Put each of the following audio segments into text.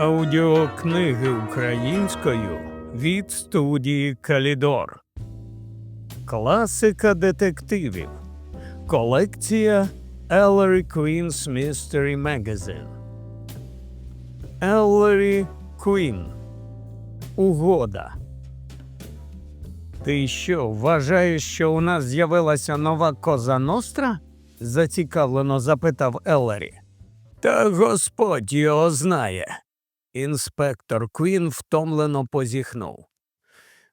Аудіокниги українською від студії Калідор. Класика детективів. Колекція Ellery Queen's Mystery Magazine. Ellery Queen. Угода. Ти що, вважаєш, що у нас з'явилася нова коза Ностра? зацікавлено запитав Еллері. Та господь його знає. Інспектор Квін втомлено позіхнув.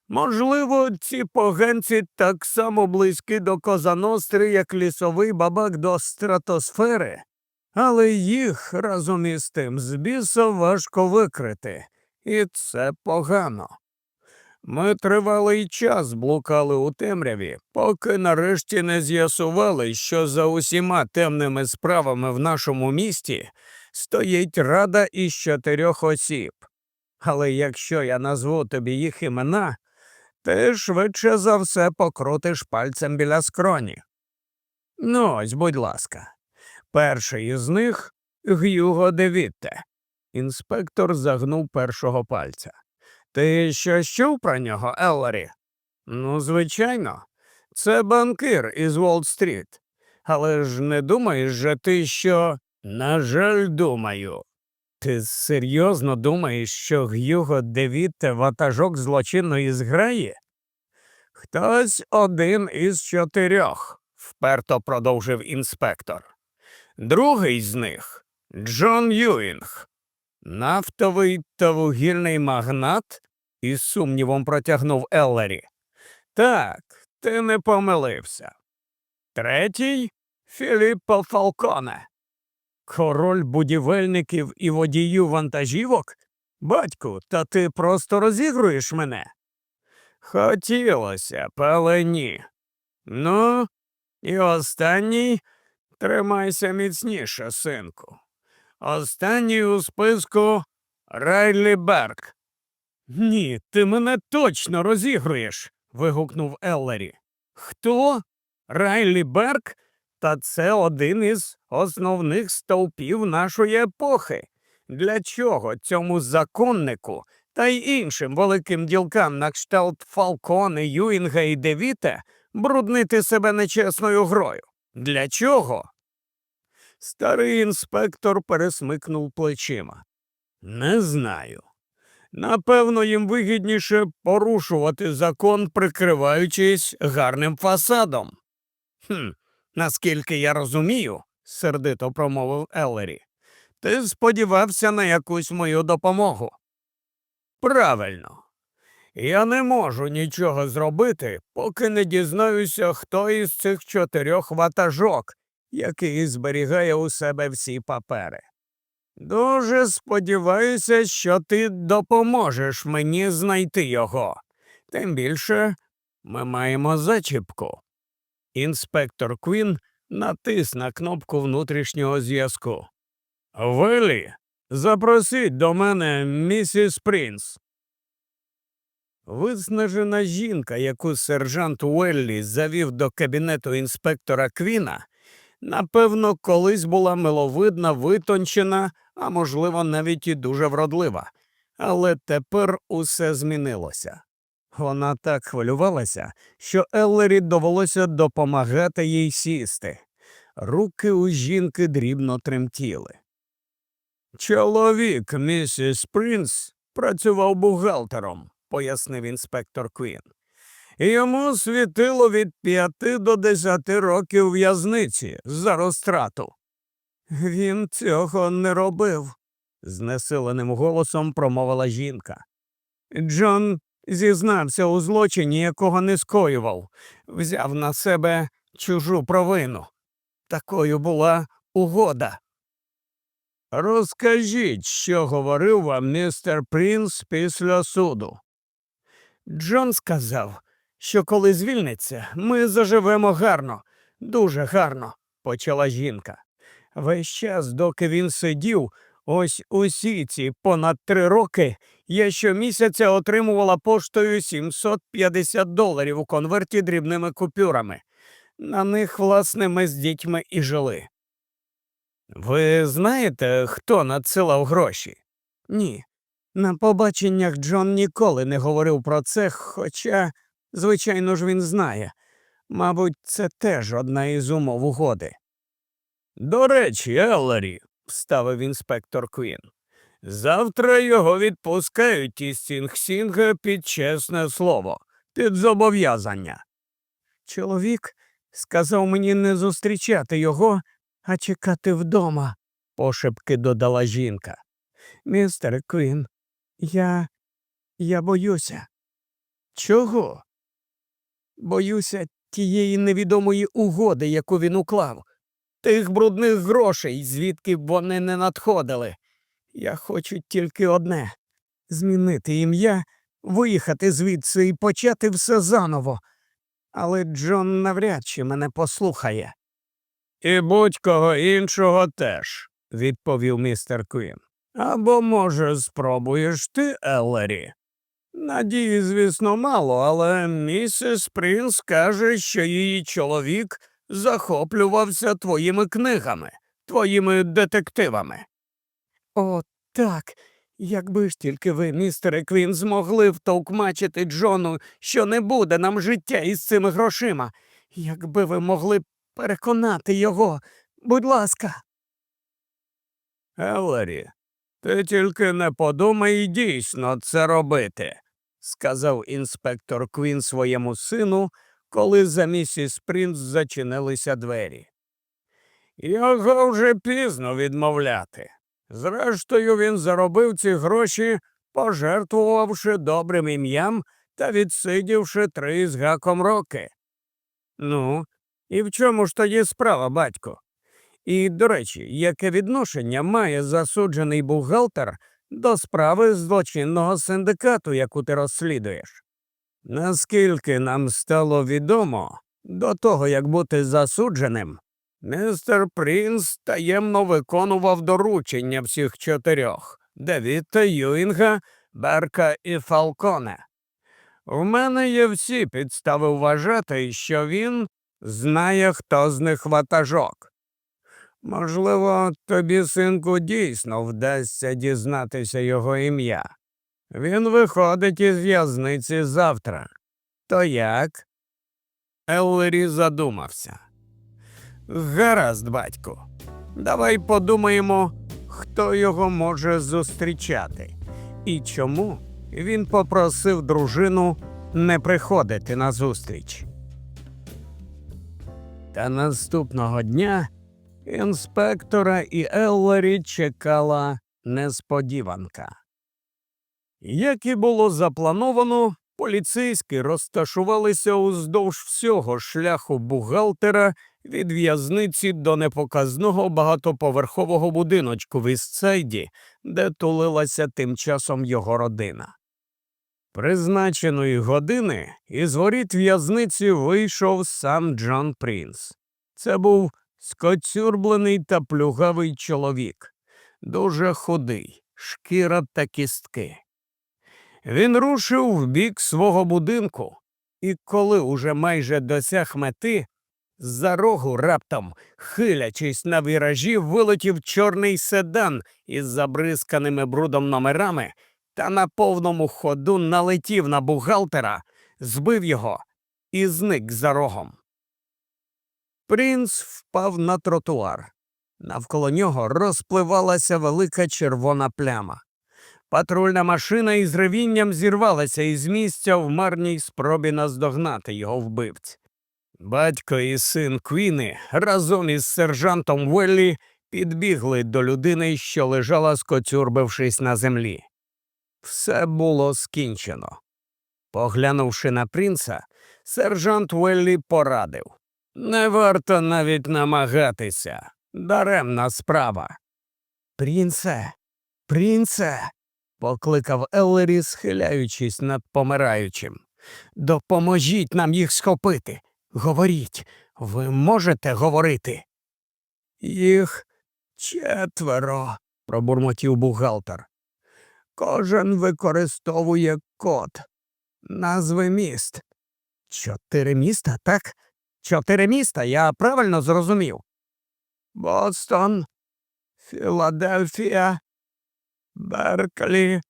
Можливо, ці поганці так само близькі до Козаностри, як лісовий бабак до стратосфери, але їх разом із тим з біса важко викрити, і це погано. Ми тривалий час блукали у темряві, поки нарешті не з'ясували, що за усіма темними справами в нашому місті стоїть рада із чотирьох осіб. Але якщо я назву тобі їх імена, ти швидше за все покрутиш пальцем біля скроні. Ну, ось, будь ласка, перший із них Гюго Девітте. Інспектор загнув першого пальця. Ти щось чув про нього, Елларі? Ну, звичайно, це банкир із Уолл-стріт. Але ж не думаєш же ти, що. На жаль, думаю. Ти серйозно думаєш, що Гюго Девітте ватажок злочинної зграї? Хтось один із чотирьох, вперто продовжив інспектор. Другий з них Джон Юінг. Нафтовий та вугільний магнат? із сумнівом протягнув Еллері. Так, ти не помилився. Третій Філіппо Фалконе. Король будівельників і водіїв вантажівок? Батьку, та ти просто розігруєш мене. Хотілося б, але ні. Ну, і останній тримайся міцніше, синку. Останній у списку Райлі Берг. Ні, ти мене точно розігруєш. вигукнув Еллері. Хто? Райлі Берг? Та це один із основних стовпів нашої епохи. Для чого цьому законнику та й іншим великим ділкам на кшталт Фалкони, Юінга і Девіта бруднити себе нечесною грою? Для чого? Старий інспектор пересмикнув плечима. Не знаю. Напевно, їм вигідніше порушувати закон, прикриваючись гарним фасадом. Хм, наскільки я розумію, сердито промовив Еллері, ти сподівався на якусь мою допомогу. Правильно. Я не можу нічого зробити, поки не дізнаюся, хто із цих чотирьох ватажок, який зберігає у себе всі папери. Дуже сподіваюся, що ти допоможеш мені знайти його. Тим більше ми маємо зачіпку. Інспектор Квін натис на кнопку внутрішнього зв'язку. Вилі, запросіть до мене місіс Принц. Виснажена жінка, яку сержант Уеллі завів до кабінету інспектора Квіна, напевно, колись була миловидна, витончена, а можливо, навіть і дуже вродлива. Але тепер усе змінилося. Вона так хвилювалася, що Еллері довелося допомагати їй сісти. Руки у жінки дрібно тремтіли. Чоловік, місіс Принц, працював бухгалтером, пояснив інспектор Квін. Йому світило від п'яти до десяти років в'язниці за розтрату. Він цього не робив, знесиленим голосом промовила жінка. Джон зізнався у злочині, якого не скоював, взяв на себе чужу провину. Такою була угода. Розкажіть, що говорив вам містер Принц після суду. Джон сказав, що коли звільниться, ми заживемо гарно, дуже гарно, почала жінка. Весь час, доки він сидів, ось усі ці понад три роки, я щомісяця отримувала поштою 750 доларів у конверті дрібними купюрами. На них, власне, ми з дітьми і жили. Ви знаєте, хто надсилав гроші? Ні. На побаченнях Джон ніколи не говорив про це, хоча, звичайно ж, він знає. Мабуть, це теж одна із умов угоди. До речі, Елларі, вставив інспектор Квін. Завтра його відпускають із Сінг-Сінга під чесне слово, під зобов'язання. Чоловік сказав мені не зустрічати його, а чекати вдома, пошепки додала жінка. Містер Квін, я. я боюся. Чого? Боюся тієї невідомої угоди, яку він уклав, тих брудних грошей, звідки б вони не надходили. Я хочу тільки одне змінити ім'я, виїхати звідси і почати все заново. Але Джон навряд чи мене послухає. І будь-кого іншого теж, відповів містер Квін. Або, може, спробуєш ти, Еллері? Надії, звісно, мало, але місіс Принц каже, що її чоловік захоплювався твоїми книгами, твоїми детективами. О, так. Якби ж тільки ви, містере Квін, змогли втовкмачити Джону, що не буде нам життя із цими грошима. Якби ви могли переконати його, будь ласка. Еллері, ти тільки не подумай дійсно це робити, сказав інспектор Квін своєму сину, коли за місіс Принц зачинилися двері. Його вже пізно відмовляти. Зрештою, він заробив ці гроші, пожертвувавши добрим ім'ям та відсидівши три з гаком роки. Ну, і в чому ж тоді справа, батько? І, до речі, яке відношення має засуджений бухгалтер до справи злочинного синдикату, яку ти розслідуєш? Наскільки нам стало відомо, до того як бути засудженим, містер Принц таємно виконував доручення всіх чотирьох Девіта, Юінга, Берка і Фалконе. В мене є всі підстави вважати, що він знає, хто з них ватажок. Можливо, тобі, синку, дійсно вдасться дізнатися його ім'я. Він виходить із в'язниці завтра. То як? Еллері задумався. Гаразд, батьку. Давай подумаємо, хто його може зустрічати і чому він попросив дружину не приходити на зустріч. Та наступного дня інспектора і Еллері чекала несподіванка. Як і було заплановано, поліцейські розташувалися уздовж всього шляху бухгалтера від в'язниці до непоказного багатоповерхового будиночку в Істсайді, де тулилася тим часом його родина. Призначеної години із воріт в'язниці вийшов сам Джон Прінс. Це був скоцюрблений та плюгавий чоловік, дуже худий, шкіра та кістки. Він рушив в бік свого будинку, і коли уже майже досяг мети, за рогу раптом, хилячись на віражі, вилетів чорний седан із забризканими брудом номерами та на повному ходу налетів на бухгалтера, збив його і зник за рогом. Принц впав на тротуар. Навколо нього розпливалася велика червона пляма. Патрульна машина із ревінням зірвалася із місця в марній спробі наздогнати його вбивць. Батько і син Квіни разом із сержантом Веллі підбігли до людини, що лежала, скоцюрбившись на землі. Все було скінчено. Поглянувши на принца, сержант Веллі порадив не варто навіть намагатися. Даремна справа. Принце, принце. Покликав Еллері, схиляючись над помираючим. Допоможіть нам їх схопити. Говоріть, ви можете говорити? Їх четверо, пробурмотів бухгалтер. Кожен використовує код, назви міст. Чотири міста, так? Чотири міста, я правильно зрозумів. Бостон, Філадельфія, Берклі.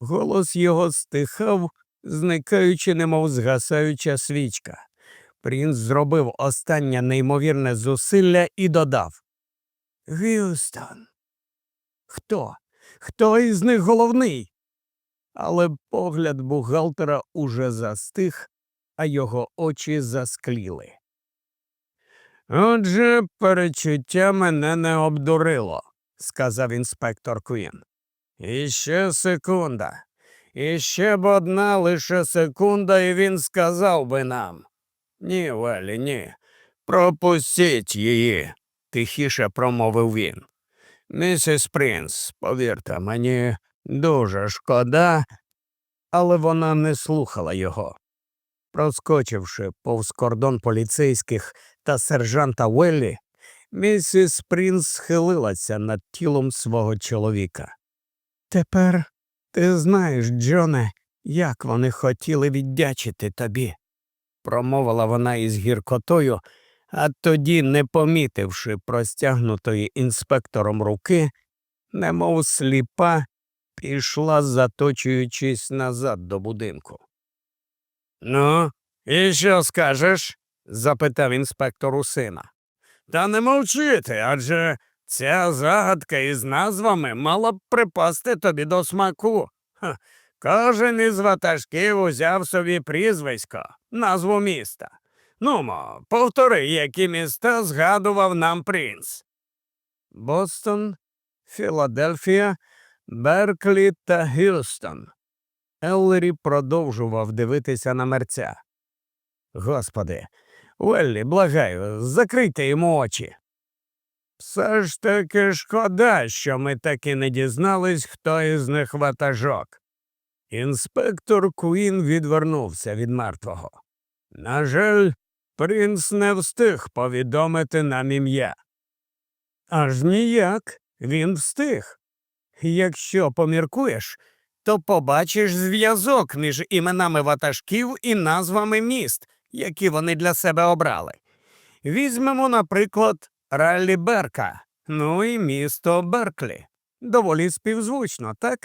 Голос його стихав, зникаючи, немов згасаюча свічка. Принц зробив останнє неймовірне зусилля і додав Гюстон. Хто? Хто із них головний? Але погляд бухгалтера уже застиг, а його очі заскліли. Отже, перечуття мене не обдурило, сказав інспектор Квін. Іще секунда. Іще б одна лише секунда, і він сказав би нам. Ні, Велі, ні. Пропустіть її, тихіше промовив він. Місіс Принц, повірте, мені дуже шкода, але вона не слухала його. Проскочивши повз кордон поліцейських та сержанта Веллі, місіс Принц схилилася над тілом свого чоловіка. Тепер ти знаєш, Джоне, як вони хотіли віддячити тобі, промовила вона із гіркотою, а тоді, не помітивши простягнутої інспектором руки, немов сліпа, пішла, заточуючись назад до будинку. Ну, і що скажеш? запитав інспектор у сина. Та не мовчити, адже ця загадка із назвами мала б припасти тобі до смаку. Ха, кожен із ватажків узяв собі прізвисько, назву міста. Нумо, повтори, які міста згадував нам принц. Бостон, Філадельфія, Берклі та Гюстон. Еллері продовжував дивитися на мерця. Господи, Веллі, благаю, закрийте йому очі. Все ж таки шкода, що ми таки не дізнались, хто із них ватажок. Інспектор Куін відвернувся від мертвого. На жаль, принц не встиг повідомити нам ім'я. Аж ніяк він встиг. Якщо поміркуєш, то побачиш зв'язок між іменами ватажків і назвами міст, які вони для себе обрали. Візьмемо, наприклад, Раллі Берка, ну і місто Берклі. Доволі співзвучно, так?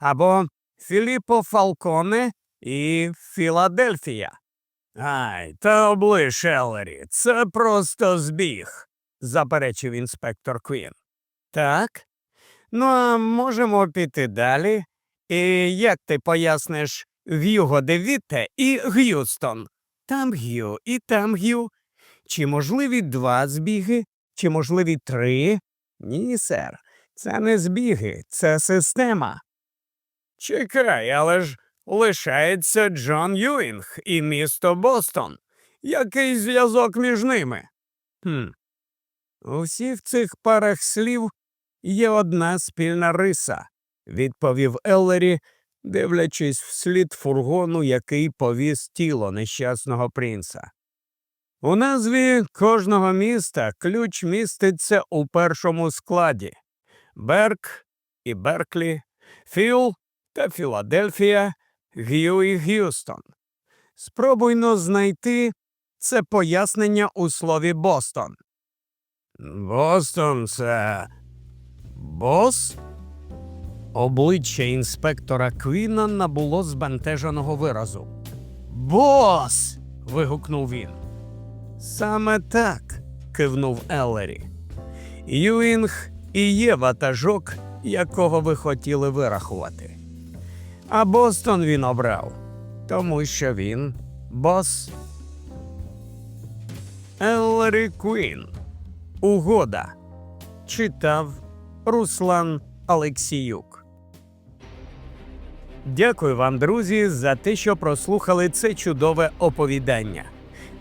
Або Філіппо Фалконе і Філадельфія. Ай, та облиш, Еллері, це просто збіг, заперечив інспектор Квін. Так? Ну, а можемо піти далі. І як ти поясниш В'юго де Вітте і Г'юстон? Там Г'ю і там Г'ю. Чи можливі два збіги, чи можливі три? Ні, сер, це не збіги, це система. Чекай, але ж лишається Джон Юінг і місто Бостон. Який зв'язок між ними? Хм. У всіх цих парах слів є одна спільна риса, відповів Еллері, дивлячись вслід фургону, який повіз тіло нещасного принца. У назві кожного міста ключ міститься у першому складі Берк і Берклі, Філ та Філадельфія, Г'ю і Г'юстон. Спробуйно знайти це пояснення у слові Бостон. Бостон це бос? Обличчя інспектора Квіна набуло збентеженого виразу. Бос. вигукнув він. Саме так. кивнув Еллері. Юінг і є ватажок, якого ви хотіли вирахувати. А Бостон він обрав, тому що він бос. Еллері Квін. Угода. Читав Руслан Алексіюк. Дякую вам, друзі, за те, що прослухали це чудове оповідання.